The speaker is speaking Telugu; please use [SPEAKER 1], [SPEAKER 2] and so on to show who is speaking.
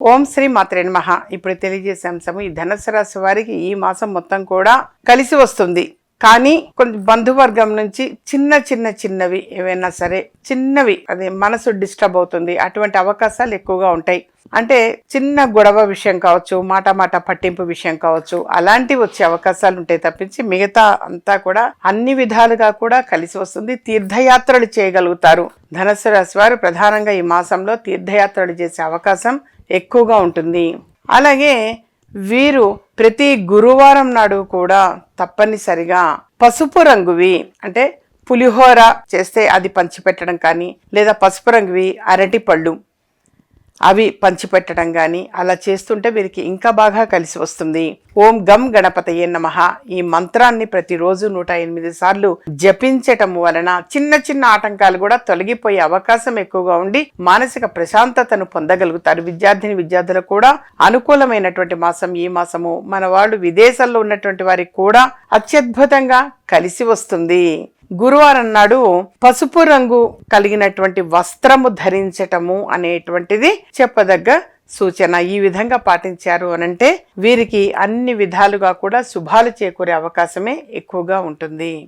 [SPEAKER 1] ఓం శ్రీ మాత్రే నమః. ఇప్పుడు తెలియజేసే అంశము ఈ ధనుసు రాశి వారికి ఈ మాసం మొత్తం కూడా కలిసి వస్తుంది. కానీ కొంచెం బంధువర్గం నుంచి చిన్న చిన్న చిన్నవి ఏవైనా సరే చిన్నవి అది మనసు డిస్టర్బ్ అవుతుంది. అటువంటి అవకాశాలు ఎక్కువగా ఉంటాయి. అంటే చిన్న గొడవ విషయం కావచ్చు మాట మాట పట్టింపు విషయం కావచ్చు అలాంటివి వచ్చే అవకాశాలు ఉంటాయి తప్పించి మిగతా అంతా కూడా అన్ని విధాలుగా కూడా కలిసి వస్తుంది. తీర్థయాత్రలు చేయగలుగుతారు. ధనస్సు రాశి వారు ప్రధానంగా ఈ మాసంలో తీర్థయాత్రలు చేసే అవకాశం ఎక్కువగా ఉంటుంది. అలాగే వీరు ప్రతి గురువారం నాడు కూడా తప్పనిసరిగా పసుపు రంగువి అంటే పులిహోర చేస్తే అది పంచిపెట్టడం కానీ లేదా పసుపు రంగువి అరటి పళ్ళు అవి పంచిపెట్టడం కానీ అలా చేస్తుంటే వీరికి ఇంకా బాగా కలిసి వస్తుంది. ఓం గం గణపతయే నమ. ఈ మంత్రాన్ని ప్రతిరోజు నూట ఎనిమిది సార్లు జపించటం వలన చిన్న చిన్న ఆటంకాలు కూడా తొలగిపోయే అవకాశం ఎక్కువగా ఉండి మానసిక ప్రశాంతతను పొందగలుగుతారు. విద్యార్థిని విద్యార్థులకు కూడా అనుకూలమైనటువంటి మాసం ఈ మాసము. మన వాళ్ళు విదేశాల్లో ఉన్నటువంటి వారికి కూడా అత్యద్భుతంగా కలిసి వస్తుంది. గురువారం నాడు పసుపు రంగు కలిగినటువంటి వస్త్రము ధరించటము అనేటువంటిది చెప్పదగ్గ సూచన. ఈ విధంగా పాటించారు అనంటే వీరికి అన్ని విధాలుగా కూడా శుభాలు చేకూరే అవకాశమే ఎక్కువగా ఉంటుంది.